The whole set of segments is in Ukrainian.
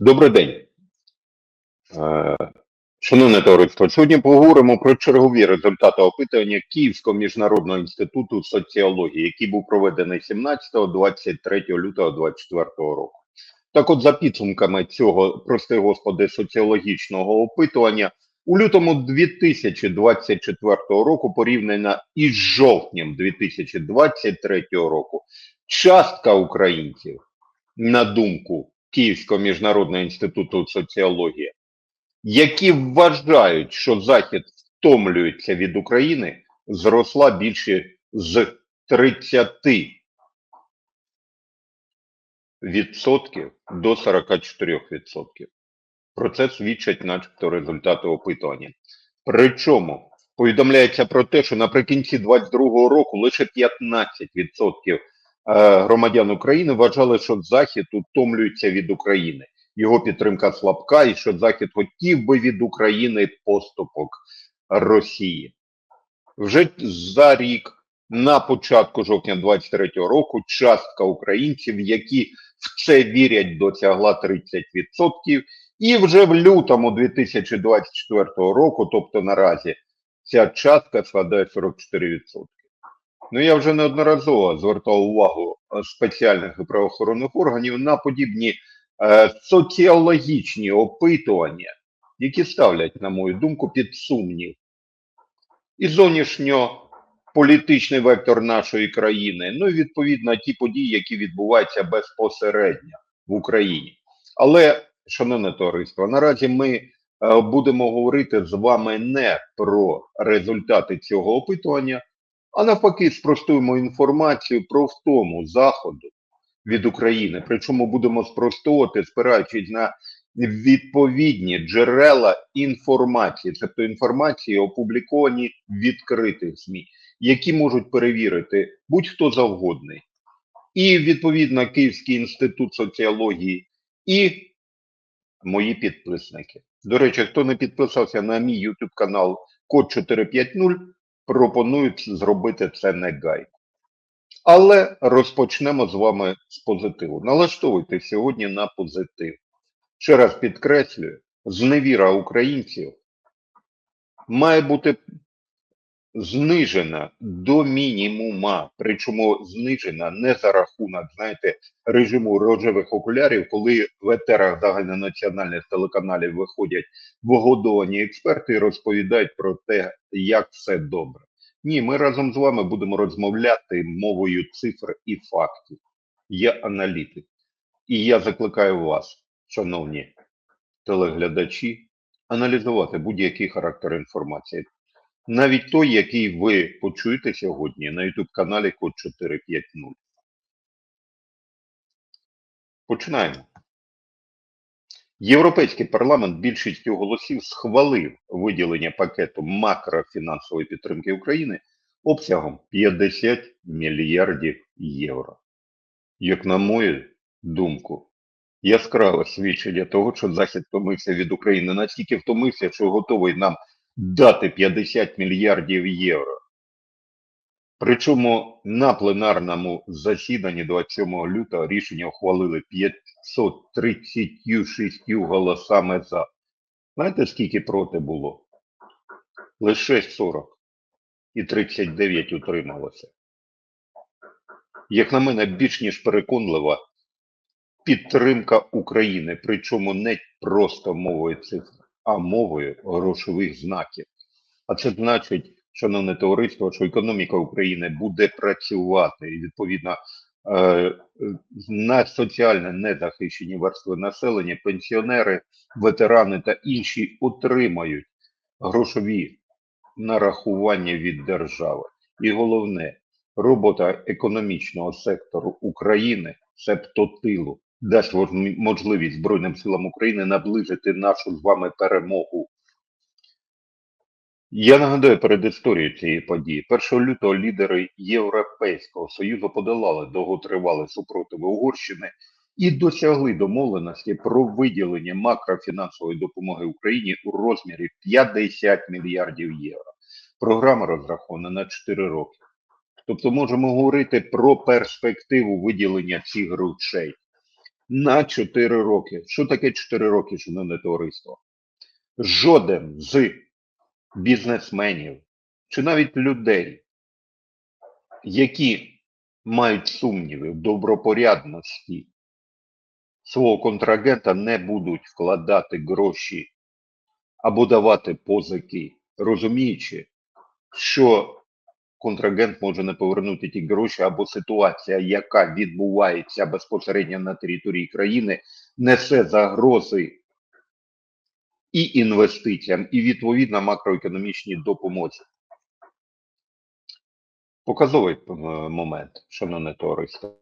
Добрий день. Е, Шановне товариство, сьогодні поговоримо про чергові результати опитування Київського міжнародного інституту соціології, який був проведений 17-23 лютого 2024 року. Так от, за підсумками цього, прости господи, соціологічного опитування, у лютому 2024 року, порівняно із жовтнем 2023 року, частка українців, на думку Київського міжнародного інституту соціології, які вважають, що Захід втомлюється від України, зросла більше з 30 відсотків до 44 відсотків. Про це свідчать начебто результати опитування. Причому повідомляється про те, що наприкінці 2022 року лише 15 відсотків е, громадян України вважали, що Захід утомлюється від України. Його підтримка слабка, і що Захід хотів би від України поступок Росії. Вже за рік, на початку жовтня 23 року, частка українців, які в це вірять, досягла 30%. І вже в лютому 2024 року, тобто наразі, ця частка складає 44%. Ну, я вже неодноразово звертав увагу е, спеціальних і правоохоронних органів на подібні е, соціологічні опитування, які ставлять, на мою думку, під сумнів і зовнішньополітичний вектор нашої країни, ну і відповідно ті події, які відбуваються безпосередньо в Україні. Але, шановне товариство, наразі ми е, будемо говорити з вами не про результати цього опитування, а навпаки, спростуємо інформацію про втому Заходу від України. Причому будемо спростовувати, спираючись на відповідні джерела інформації, тобто інформації, опубліковані в відкритих ЗМІ, які можуть перевірити будь-хто завгодний. І відповідно Київський інститут соціології, і мої підписники. До речі, хто не підписався на мій YouTube канал Код 450, пропоную зробити це не негайно. Але розпочнемо з вами з позитиву. Налаштовуйте сьогодні на позитив. Ще раз підкреслюю, зневіра українців має бути знижена до мінімума, причому знижена не за рахунок, знаєте, режиму рожевих окулярів, коли в етерах загальнонаціональних телеканалів виходять вогодовані експерти і розповідають про те, як все добре. Ні, ми разом з вами будемо розмовляти мовою цифр і фактів. Я аналітик. І я закликаю вас, шановні телеглядачі, аналізувати будь-який характер інформації. Навіть той, який ви почуєте сьогодні на YouTube каналі Код 450. Починаємо. Європейський парламент більшістю голосів схвалив виділення пакету макрофінансової підтримки України обсягом 50 мільярдів євро. Як на мою думку, яскраве свідчення того, що Захід втомився від України настільки втомився, що готовий нам дати 50 мільярдів євро. Причому на пленарному засіданні 27 лютого рішення ухвалили 536 голосами за. Знаєте, скільки проти було? Лише 40 і 39 утрималося. Як на мене, більш ніж переконлива підтримка України, причому не просто мовою цифр, а мовою грошових знаків. А це значить, шановне товариство, що економіка України буде працювати і відповідно е, на соціально незахищені верстви населення, пенсіонери, ветерани та інші отримають грошові нарахування від держави. І головне, робота економічного сектору України, себто тилу, дасть можливість Збройним силам України наблизити нашу з вами перемогу. Я нагадаю перед історією цієї події. 1 лютого лідери Європейського Союзу подолали довготривалий супротив Угорщини і досягли домовленості про виділення макрофінансової допомоги Україні у розмірі 50 мільярдів євро. Програма розрахована на 4 роки. Тобто можемо говорити про перспективу виділення цих грошей. На 4 роки. Що таке 4 роки, шановне товариство? Жоден з бізнесменів чи навіть людей, які мають сумніви в добропорядності свого контрагента, не будуть вкладати гроші або давати позики, розуміючи, що контрагент може не повернути ті гроші, або ситуація, яка відбувається безпосередньо на території країни, несе загрози і інвестиціям, і відповідно макроекономічній допомозі. Показовий е, момент, шановне товариство.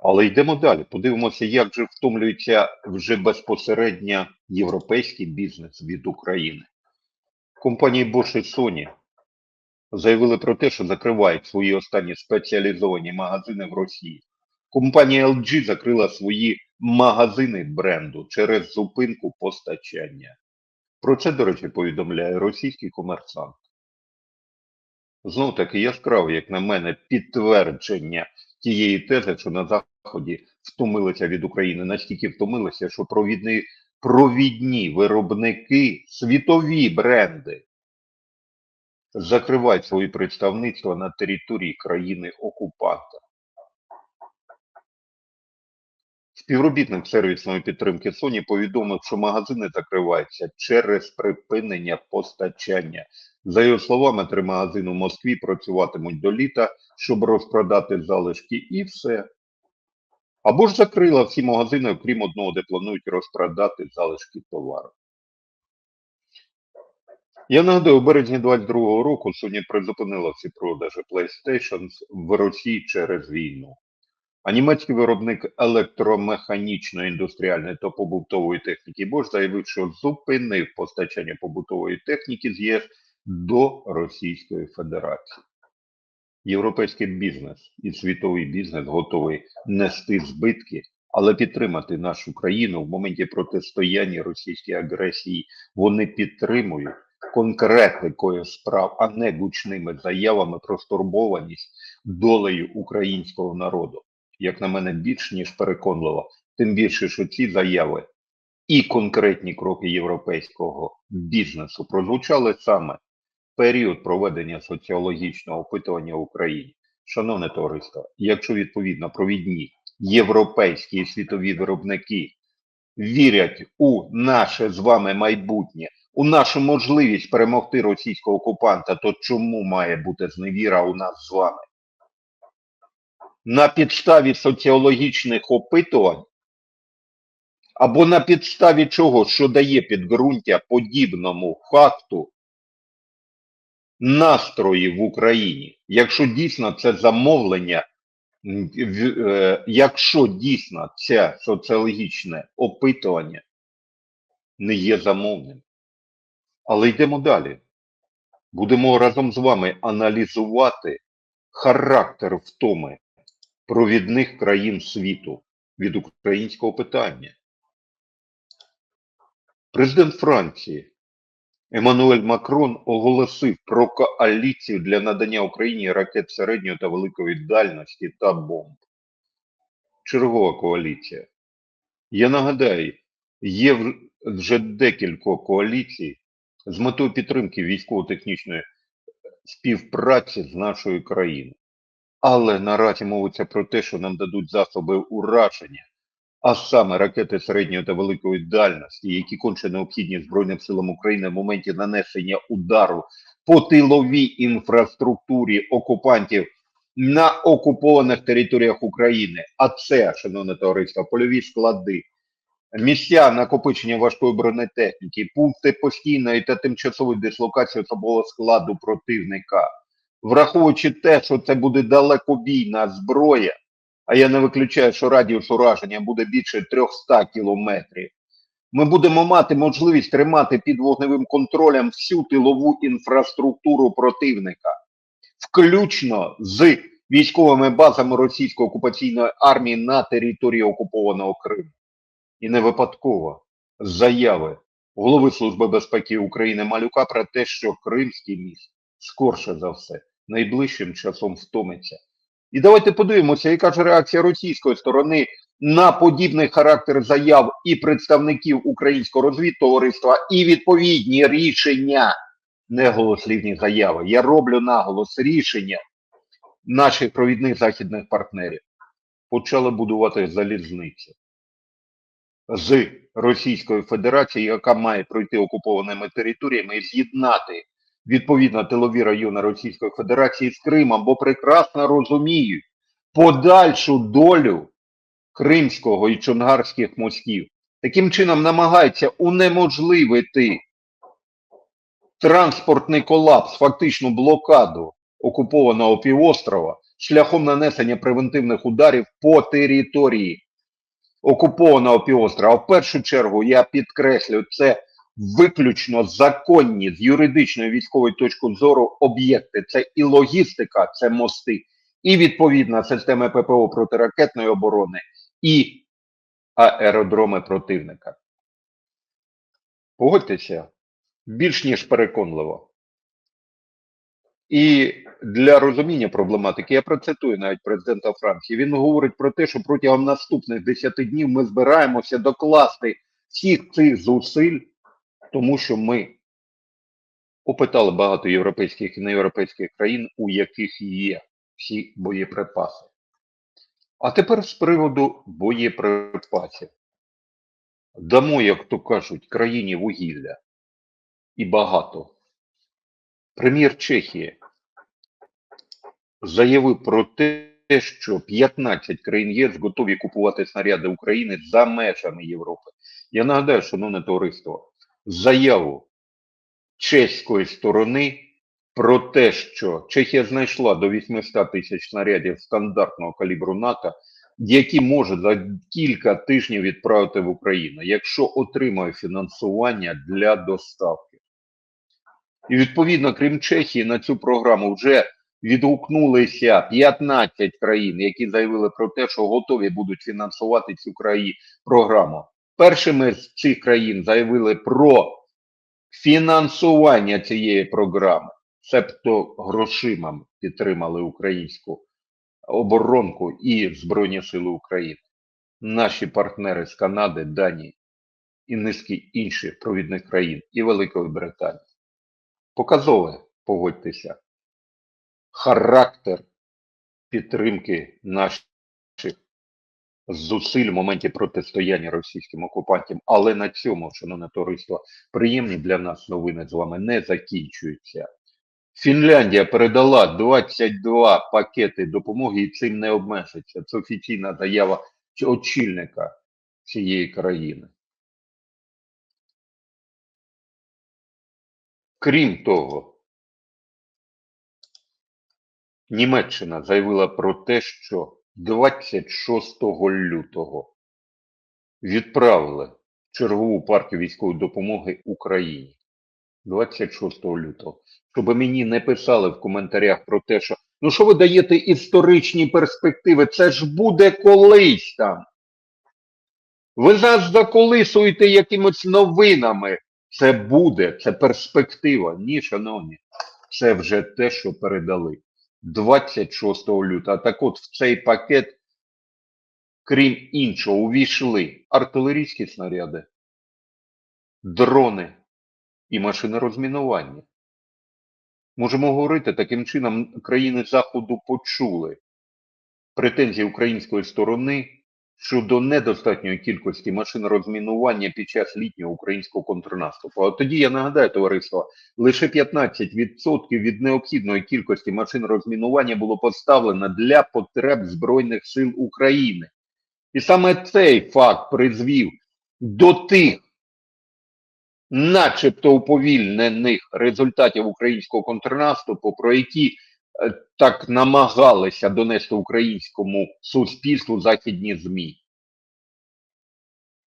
Але йдемо далі. Подивимося, як же втомлюється вже безпосередньо європейський бізнес від України. Компанії Bosch і Sony заявили про те, що закривають свої останні спеціалізовані магазини в Росії. Компанія LG закрила свої магазини бренду через зупинку постачання. Про це, до речі, повідомляє російський комерсант. Знов таки яскраво, як на мене, підтвердження тієї тези, що на Заході втомилися від України, настільки втомилися, що провідні, провідні виробники, світові бренди закривають свої представництва на території країни окупанта. Співробітник сервісної підтримки Sony повідомив, що магазини закриваються через припинення постачання. За його словами, три магазини в Москві працюватимуть до літа, щоб розпродати залишки, і все. Або ж закрила всі магазини, окрім одного, де планують розпродати залишки товару. Я нагадую, у березні 22-го року Sony призупинила всі продажі PlayStation в Росії через війну. А німецький виробник електромеханічної, індустріальної та побутової техніки Bosch заявив, що зупинив постачання побутової техніки з ЄС до Російської Федерації. Європейський бізнес і світовий бізнес готовий нести збитки, але підтримати нашу країну в моменті протистояння російській агресії. Вони підтримують конкретикою справ, а не гучними заявами про стурбованість долею українського народу як на мене, більш ніж переконливо. Тим більше, що ці заяви і конкретні кроки європейського бізнесу прозвучали саме в період проведення соціологічного опитування в Україні. Шановне товариство, якщо відповідно провідні європейські і світові виробники вірять у наше з вами майбутнє, у нашу можливість перемогти російського окупанта, то чому має бути зневіра у нас з вами? на підставі соціологічних опитувань або на підставі чого, що дає підґрунтя подібному факту настрої в Україні, якщо дійсно це замовлення, е, якщо дійсно це соціологічне опитування не є замовним. Але йдемо далі. Будемо разом з вами аналізувати характер втоми провідних країн світу від українського питання. Президент Франції Еммануель Макрон оголосив про коаліцію для надання Україні ракет середньої та великої дальності та бомб. Чергова коаліція. Я нагадаю, є вже декілька коаліцій з метою підтримки військово-технічної співпраці з нашою країною. Але наразі мовиться про те, що нам дадуть засоби ураження, а саме ракети середньої та великої дальності, які конче необхідні Збройним силам України в моменті нанесення удару по тиловій інфраструктурі окупантів на окупованих територіях України. А це, шановне товариство, польові склади, місця накопичення важкої бронетехніки, пункти постійної та тимчасової дислокації особового складу противника враховуючи те, що це буде далекобійна зброя, а я не виключаю, що радіус ураження буде більше 300 кілометрів, ми будемо мати можливість тримати під вогневим контролем всю тилову інфраструктуру противника, включно з військовими базами російської окупаційної армії на території окупованого Криму. І не випадково заяви голови Служби безпеки України Малюка про те, що Кримський міст скорше за все найближчим часом втомиться. І давайте подивимося, яка ж реакція російської сторони на подібний характер заяв і представників українського розвідтовариства, і відповідні рішення, не голослівні заяви. Я роблю наголос рішення наших провідних західних партнерів. Почали будувати залізницю з Російською Федерацією, яка має пройти окупованими територіями і з'єднати відповідно тилові райони Російської Федерації з Кримом, бо прекрасно розуміють подальшу долю Кримського і Чонгарських мостів. Таким чином намагаються унеможливити транспортний колапс, фактичну блокаду окупованого півострова шляхом нанесення превентивних ударів по території окупованого півострова. В першу чергу я підкреслюю, це виключно законні з юридичної військової точки зору об'єкти. Це і логістика, це мости, і відповідна система ППО протиракетної оборони, і аеродроми противника. Погодьтеся, більш ніж переконливо. І для розуміння проблематики я процитую навіть президента Франції. Він говорить про те, що протягом наступних 10 днів ми збираємося докласти всіх цих зусиль, тому що ми опитали багато європейських і неєвропейських країн, у яких є всі боєприпаси. А тепер з приводу боєприпасів. Дамо, як то кажуть, країні вугілля і багато. Прем'єр Чехії заявив про те, що 15 країн ЄС готові купувати снаряди України за межами Європи. Я нагадаю, шановне товариство, заяву чеської сторони про те, що Чехія знайшла до 800 тисяч снарядів стандартного калібру НАТО, які може за кілька тижнів відправити в Україну, якщо отримає фінансування для доставки. І відповідно, крім Чехії, на цю програму вже відгукнулися 15 країн, які заявили про те, що готові будуть фінансувати цю краї програму. Першими з цих країн заявили про фінансування цієї програми, себто грошима підтримали українську оборонку і Збройні Сили України. Наші партнери з Канади, Данії і низки інших провідних країн і Великої Британії. Показове, погодьтеся, характер підтримки наших зусиль в моменті протистояння російським окупантам. Але на цьому, шановне товариство, приємні для нас новини з вами не закінчуються. Фінляндія передала 22 пакети допомоги і цим не обмежиться. Це офіційна заява очільника цієї країни. Крім того, Німеччина заявила про те, що 26 лютого відправили чергову партію військової допомоги Україні. 26 лютого. Щоб мені не писали в коментарях про те, що ну що ви даєте історичні перспективи, це ж буде колись там. Ви нас заколисуєте якимось новинами. Це буде, це перспектива. Ні, шановні, це вже те, що передали. 26 лютого. Так от в цей пакет, крім іншого, увійшли артилерійські снаряди, дрони і машини розмінування. Можемо говорити, таким чином країни Заходу почули претензії української сторони щодо недостатньої кількості машин розмінування під час літнього українського контрнаступу. А тоді я нагадаю, товариство, лише 15% від необхідної кількості машин розмінування було поставлено для потреб Збройних сил України. І саме цей факт призвів до тих, начебто уповільнених результатів українського контрнаступу, про які так намагалися донести українському суспільству західні ЗМІ.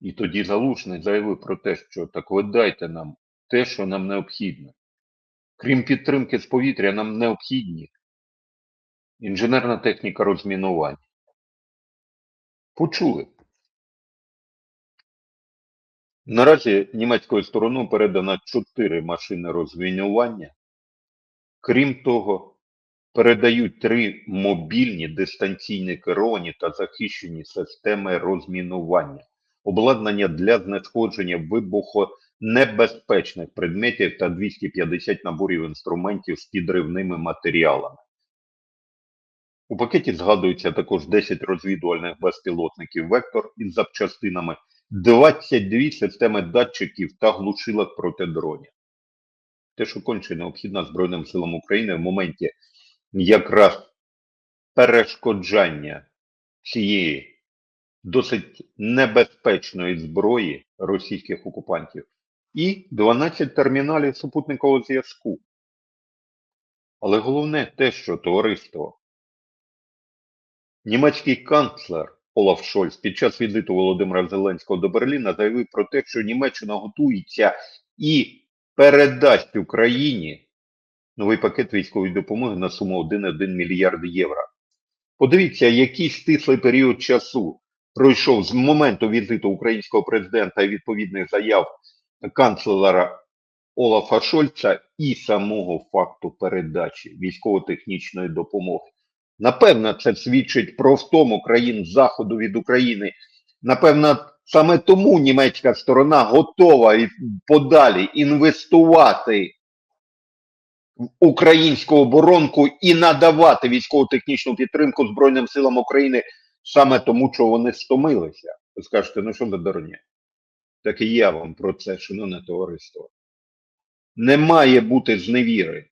І тоді Залужний заявив про те, що так ви дайте нам те, що нам необхідно. Крім підтримки з повітря, нам необхідні інженерна техніка розмінування. Почули. Наразі німецькою стороною передано 4 машини розмінування. Крім того, передають три мобільні дистанційні керовані та захищені системи розмінування, обладнання для знешкодження вибухонебезпечних предметів та 250 наборів інструментів з підривними матеріалами. У пакеті згадується також 10 розвідувальних безпілотників Вектор із запчастинами, 22 системи датчиків та глушилок проти дронів. Те, що конче необхідно Збройним силам України в моменті якраз перешкоджання цієї досить небезпечної зброї російських окупантів і 12 терміналів супутникового зв'язку. Але головне те, що товариство Німецький канцлер Олаф Шольц під час візиту Володимира Зеленського до Берліна заявив про те, що Німеччина готується і передасть Україні новий пакет військової допомоги на суму 1,1 мільярд євро. Подивіться, який стислий період часу пройшов з моменту візиту українського президента і відповідних заяв канцлера Олафа Шольца і самого факту передачі військово-технічної допомоги. Напевно, це свідчить про втому країн Заходу від України. Напевно, саме тому німецька сторона готова і подалі інвестувати українську оборонку і надавати військово-технічну підтримку Збройним силам України саме тому, що вони стомилися. Ви скажете, ну що за дурня? Так і я вам про це, шановне товариство. Не має бути зневіри.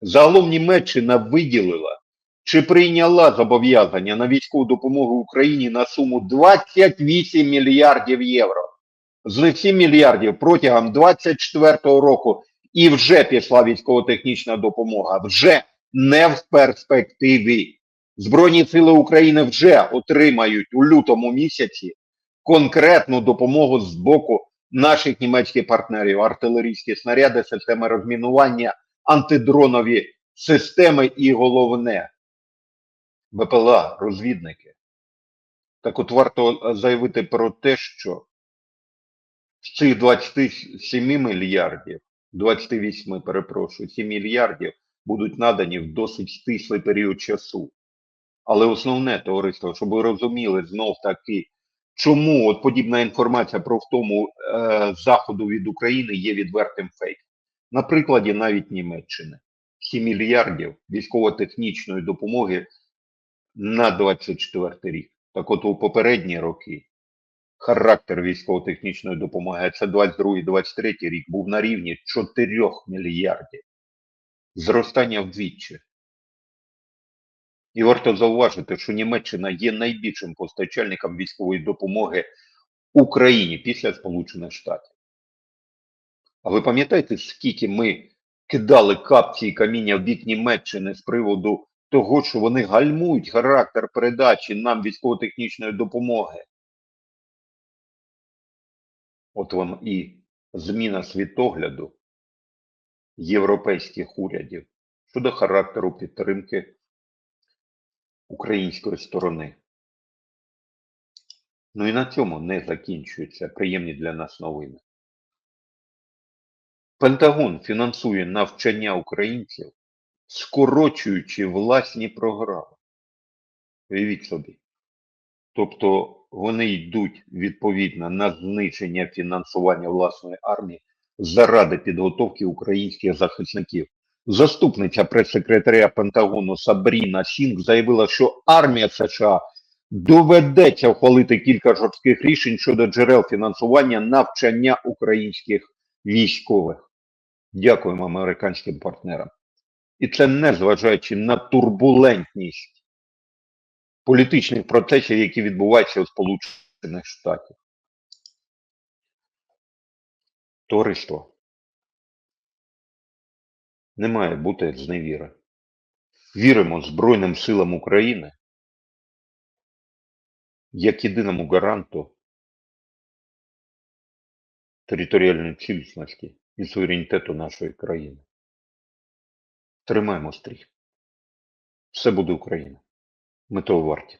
Загалом Німеччина виділила чи прийняла зобов'язання на військову допомогу Україні на суму 28 мільярдів євро. З них 7 мільярдів протягом 24 року і вже пішла військово-технічна допомога. Вже не в перспективі. Збройні сили України вже отримають у лютому місяці конкретну допомогу з боку наших німецьких партнерів, артилерійські снаряди, системи розмінування, антидронові системи і головне БПЛА, розвідники. Так от варто заявити про те, що з цих 27 мільярдів, 28, перепрошую, 7 мільярдів будуть надані в досить стислий період часу. Але основне товариство, щоб ви розуміли знов таки, чому от подібна інформація про втому е, заходу від України є відвертим фейком. На прикладі навіть Німеччини 7 мільярдів військово-технічної допомоги на 24 рік. Так от у попередні роки характер військово-технічної допомоги, це 22-23 рік, був на рівні 4 мільярдів. Зростання вдвічі. І варто зауважити, що Німеччина є найбільшим постачальником військової допомоги Україні після Сполучених Штатів. А ви пам'ятаєте, скільки ми кидали капці і каміння в бік Німеччини з приводу того, що вони гальмують характер передачі нам військово-технічної допомоги? От вам і зміна світогляду європейських урядів щодо характеру підтримки української сторони. Ну і на цьому не закінчуються приємні для нас новини. Пентагон фінансує навчання українців, скорочуючи власні програми. Уявіть собі. Тобто вони йдуть відповідно на зниження фінансування власної армії заради підготовки українських захисників. Заступниця прес-секретаря Пентагону Сабріна Сінг заявила, що армія США доведеться ухвалити кілька жорстких рішень щодо джерел фінансування навчання українських військових. Дякуємо американським партнерам. І це не зважаючи на турбулентність політичних процесів, які відбуваються у Сполучених Штатах. Товариство. Не має бути зневіри. Віримо Збройним силам України як єдиному гаранту територіальної цілісності і суверенітету нашої країни. Тримаємо стрій. Все буде Україна. Варті.